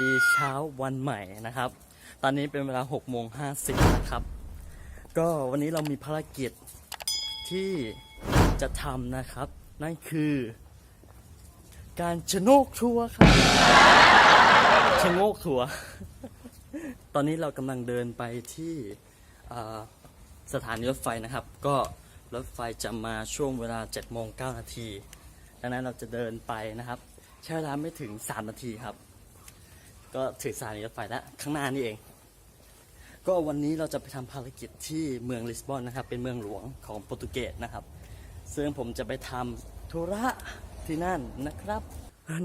ดีเช้าวันใหม่นะครับ ตอนนี้เป็นเวลา6โมง50นะครับ ก็วันนี้เรามีภารกิจที่จะทำนะครับ นั่นคือ การชะโงกทัวร์ครับชะโงกทัวร์ตอนนี้เรากำลังเดินไปที่สถานีรถไฟนะครับ ก็รถไฟจะมาช่วงเวลา7โมง9นาที ดังนั้นเราจะเดินไปนะครับ ใช้เวลาไม่ถึง 3 นาทีครับ ก็ถึงสานีรถไฟแล้วข้างหน้านี่เอง ก็วันนี้เราจะไปทำภารกิจที่เมืองลิสบอนนะครับ เป็นเมืองหลวงของโปรตุเกสนะครับ ซึ่งผมจะไปทำธุระที่นั่นนะครับ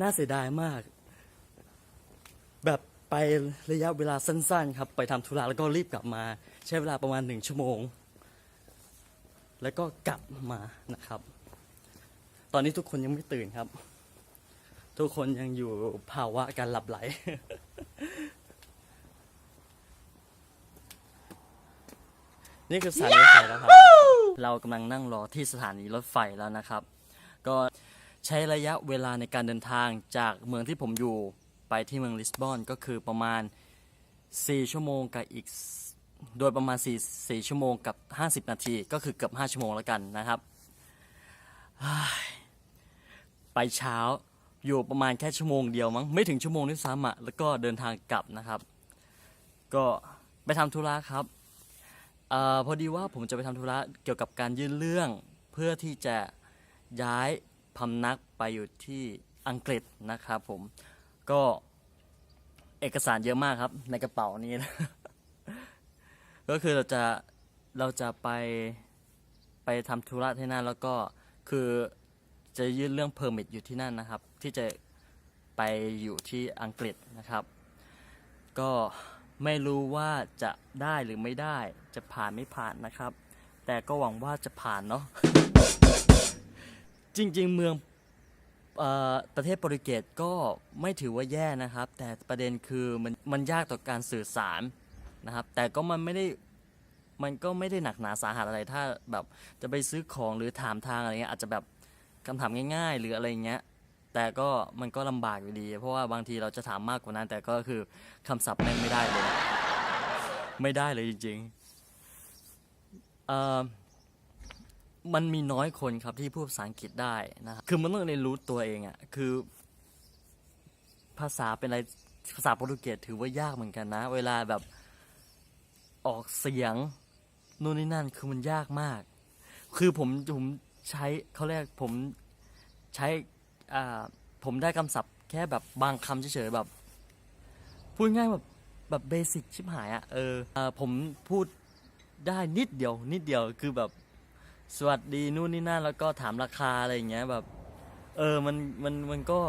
น่าเสียดายมาก แบบไประยะเวลาสั้นๆครับ ไปทำธุระแล้วก็รีบกลับมา ใช้เวลาประมาณหนึ่งชั่วโมง แล้วก็กลับมานะครับ ตอนนี้ทุกคนยังไม่ตื่นครับ ทุกคนยังอยู่ภาวะการหลับไหล นี่คือสถานีรถไฟแล้วครับ เรากำลังนั่งรอที่สถานีรถไฟแล้วนะครับ ก็ใช้ระยะเวลาในการเดินทางจากเมืองที่ผมอยู่ไปที่เมืองลิสบอนก็คือประมาณ 4 ชั่วโมงกับอีก โดยประมาณ 4 4 ชั่วโมงกับ 50 นาที ก็คือเกือบ 5 ชั่วโมงแล้วกันนะครับ ไปเช้า อยู่ประมาณแค่ชั่วโมงเดียวมั้งไม่ถึงชั่วโมงด้วยซ้ำอะแล้วก็เดินทางกลับนะครับ ก็ไปทำธุระครับอพอดีว่าผมจะไปทำธุระเกี่ยวกับการยื่นเรื่อง เพื่อที่จะย้ายพำนักไปอยู่ที่อังกฤษนะครับผมก็เอกสารเยอะมากครับ ในกระเป๋านี้นะก็คือเราจะเราจะไปไปทำธุระที่นั่นแล้วก็คือ จะยื่นเรื่องเพอร์มิทอยู่ที่นั่นนะครับ ที่จะไปอยู่ที่อังกฤษนะครับ ก็ไม่รู้ว่าจะได้หรือไม่ได้จะผ่านไม่ผ่านนะครับ แต่ก็หวังว่าจะผ่านเนาะจริง ๆ เมืองประเทศโปรตุเกสก็ไม่ถือว่าแย่นะครับ แต่ประเด็นคือมันมันยากต่อการสื่อสารนะครับ แต่ก็มันไม่ได้มันก็ไม่ได้หนักหนาสาหัสอะไรถ้าแบบจะไปซื้อของหรือถามทางอะไรเงี้ยอาจจะแบบ คำถามง่าย ๆ หรืออะไรเงี้ย แต่ก็มันก็ลำบากอยู่ดี เพราะว่าบางทีเราจะถามมากกว่านั้น แต่ก็คือคำศัพท์แม่งไม่ได้เลย ไม่ได้เลยจริงๆเอ่อมันมีน้อยคนครับที่พูดภาษาอังกฤษได้นะครับคือมันต้องเรียนรู้ตัวเองอะ่ะคือ ภาษาเป็นอะไรภาษาโปรตุเกสถือว่ายากเหมือนกันนะ เวลาแบบออกเสียงนู่นนี่นั่นคือมันยากมาก คือผมผม ใช้เขาเรียกผมใช้อ่าผมได้คำศัพท์แค่แบบบางคำเฉยๆแบบ พูดง่ายแบบแบบเบสิกชิบหายอะ่ะเอออ่าผมพูดได้นิดเดียว นิดเดียวคือแบบสวัสดีนู่นนี่นั่นแล้วก็ถามราคาอะไรอย่างเงี้ยแบบ เออมันมันมันก็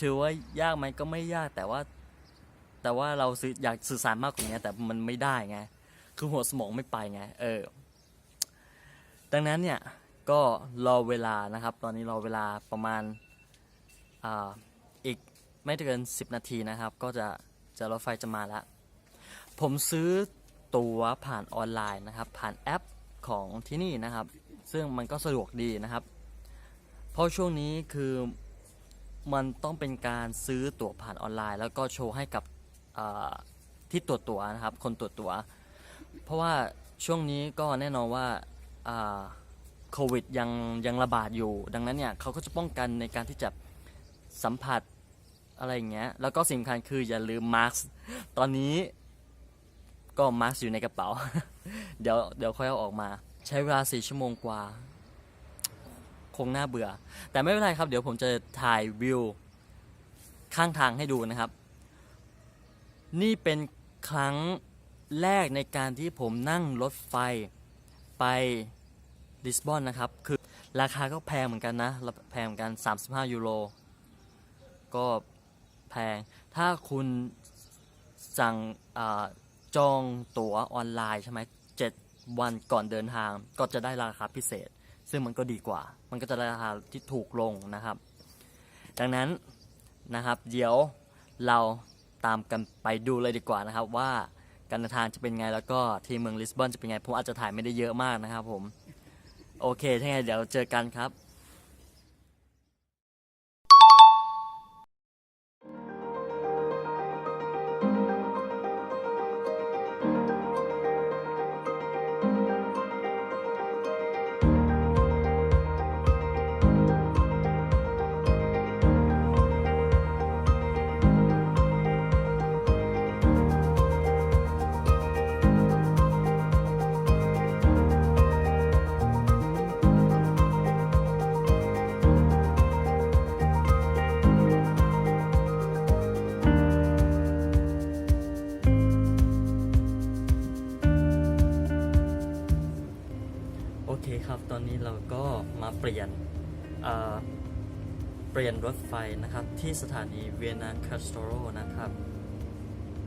ถือว่ายากไหมก็ไม่ยากแต่ว่า แต่ว่าเราสื่ออยากสื่อสารมากกว่านี้แต่มันไม่ได้ไงคือหัวสมองไม่ไปไง เออ ดังนั้นเนี่ยก็รอเวลานะครับ ตอนนี้รอเวลาประมาณอ่าอีกไม่เกิน 10 นาทีนะครับ ก็จะจะรถไฟจะมาแล้ว ผมซื้อตั๋วผ่านออนไลน์นะครับ ผ่านแอปของที่นี่นะครับ ซึ่งมันก็สะดวกดีนะครับ เพราะช่วงนี้คือมันต้องเป็นการซื้อตั๋วผ่านออนไลน์ แล้วก็โชว์ให้กับที่ตรวจตั๋วนะครับ คนตรวจตั๋ว เพราะว่าช่วงนี้ก็แน่นอนว่า โควิดยังยังระบาดอยู่ ดังนั้นเนี่ยเขาก็จะป้องกันในการที่จะสัมผัสอะไรอย่างเงี้ย แล้วก็สิ่งสำคัญคืออย่าลืมมาร์กตอนนี้ก็มาร์กอยู่ในกระเป๋า เดี๋ยวเดี๋ยวค่อยเอาออกมา ใช้เวลาสี่ชั่วโมงกว่า คงน่าเบื่อ แต่ไม่เป็นไรครับ เดี๋ยวผมจะถ่ายวิวข้างทางให้ดูนะครับ นี่เป็นครั้งแรกในการที่ผมนั่งรถไฟ ไปลิสบอนนะครับ คือราคาก็แพงเหมือนกันนะ แพงเหมือนกัน 35 ยูโร ก็แพง ถ้าคุณสั่งอจองตั๋วออนไลน์ใช่ไหมเจ็ดวันก่อนเดินทาง ก็จะได้ราคาพิเศษ ซึ่งมันก็ดีกว่า มันก็จะได้ราคาที่ถูกลงนะครับ ดังนั้นนะครับ เดี๋ยวเราตามกันไปดูเลยดีกว่านะครับว่า การเดินทางจะเป็นไงแล้วก็ที่เมืองลิสบอนจะเป็นไงผมอาจจะถ่ายไม่ได้เยอะมากนะครับผม โอเคถ้าไงเดี๋ยวเจอกันครับ โอเคครับ ตอนนี้เราก็มาเปลี่ยนเปลี่ยนรถไฟนะครับ ที่สถานีเวียนาคาสโตโรนะครับ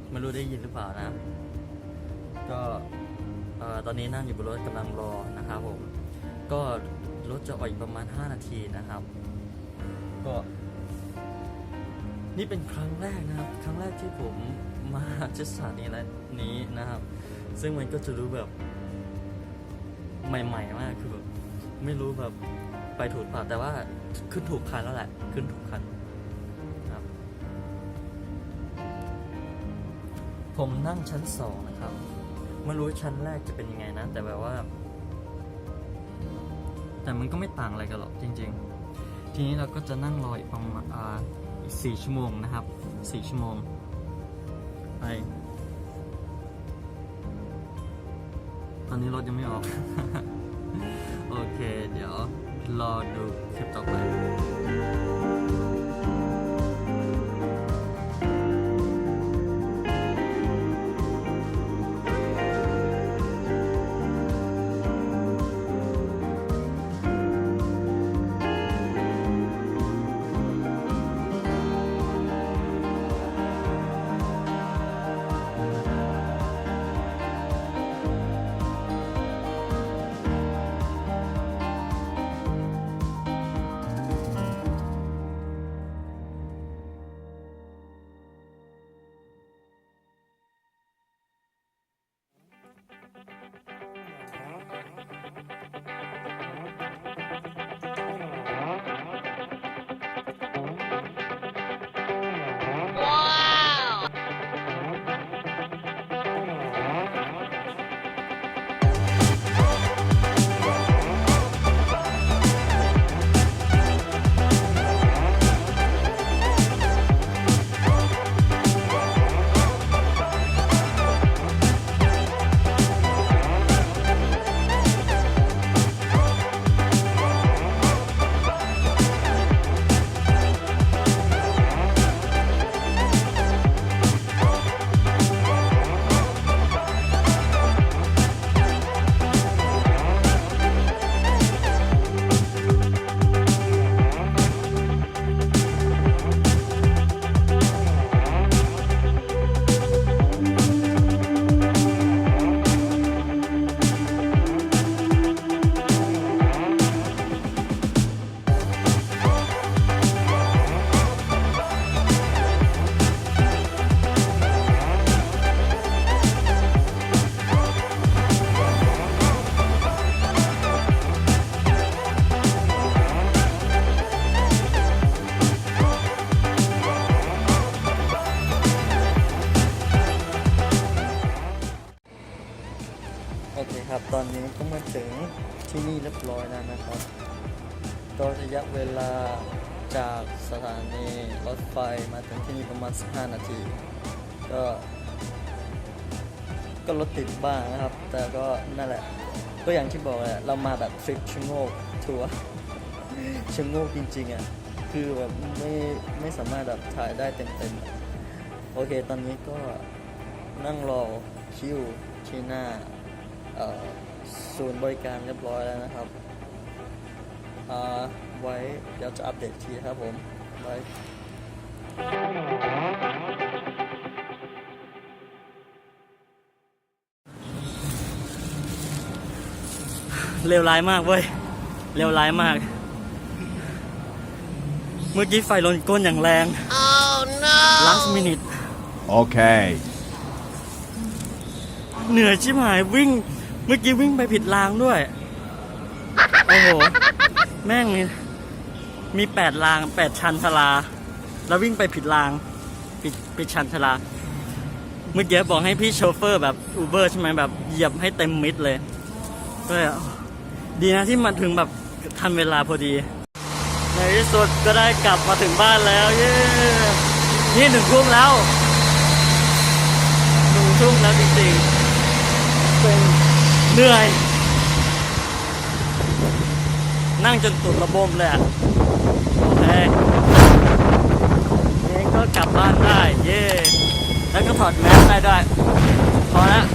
ไม่รู้ได้ยินหรือเปล่านะ ก็ตอนนี้นั่งอยู่บนรถกำลังรอนะครับผม ก็รถจะออกอีกประมาณ 5 นาทีนะครับ ก็ นี่เป็นครั้งแรกนะครับ ครั้งแรกที่ผมมาที่สถานีนี้นะครับ ซึ่งมันก็จะรู้แบบ ใหม่ ๆ มากคือแบบไม่รู้แบบไปถูกเปล่าแต่ว่าขึ้นถูกคันแล้วแหละ ขึ้นถูกคันครับ ผมนั่งชั้นสองนะครับไม่รู้ชั้นแรกจะเป็นยังไงนะ แต่แบบว่า แต่มันก็ไม่ต่างอะไรกันหรอกจริง ๆ ทีนี้เราก็จะนั่งรออีกประมาณอีกสี่ชั่วโมงนะครับสี่ชั่วโมงไป ตอนนี้รถยังไม่ออก โอเค เดี๋ยวรอดูคลิปต่อไป ที่นี่เรียบร้อยแล้วนะครับก็ระยะเวลาจากสถานีรถไฟมาถึงที่นี่ประมาณ 15 นาที ก็ ก็รถติดบ้างนะครับ แต่ก็นั่นแหละ ก็อย่างที่บอกแหละเรามาแบบทริปชะโงกทัวร์ชะโงกจริงๆอะคือแบบไม่ไม่สามารถแบบถ่ายได้เต็มๆ โอเค ตอนนี้ก็นั่งรอคิวที่หน้า เอ่อ ศูนย์บริการเรียบร้อยแล้วนะครับอ่าไว้เดี๋ยวจะอัปเดตทีครับผมไว้เร็วร้ายมากเว้ยเร็วร้ายมาก เมื่อกี้ไฟลนก้นอย่างแรง Oh no! last minute Okay. เหนื่อยชิบหายวิ่ง เมื่อกี้วิ่งไปผิดรางด้วย โอ้โห แม่งมีมีแปดรางแปดชันชลา แล้ววิ่งไปผิดราง ผิดผิดชันชลา เมื่อกี้บอกให้พี่โชเฟอร์แบบอูเบอร์ใช่ไหมแบบเหยียบให้เต็มมิดเลยก็เลยดีนะที่มาถึงแบบทันเวลาพอดี ในที่สุดก็ได้กลับมาถึงบ้านแล้ว เย้นี่หนึ่งทุ่มแล้วหนึ่งทุ่มแล้วจริงๆ เหนื่อย นั่งจนตุดระบมเลยอะโอเคนี่ก็กลับบ้านได้ เย่แล้วก็ถอดแมสได้ด้วยพอแล้ว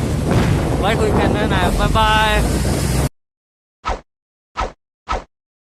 ไว้คุยกันนะนะบ๊ายบาย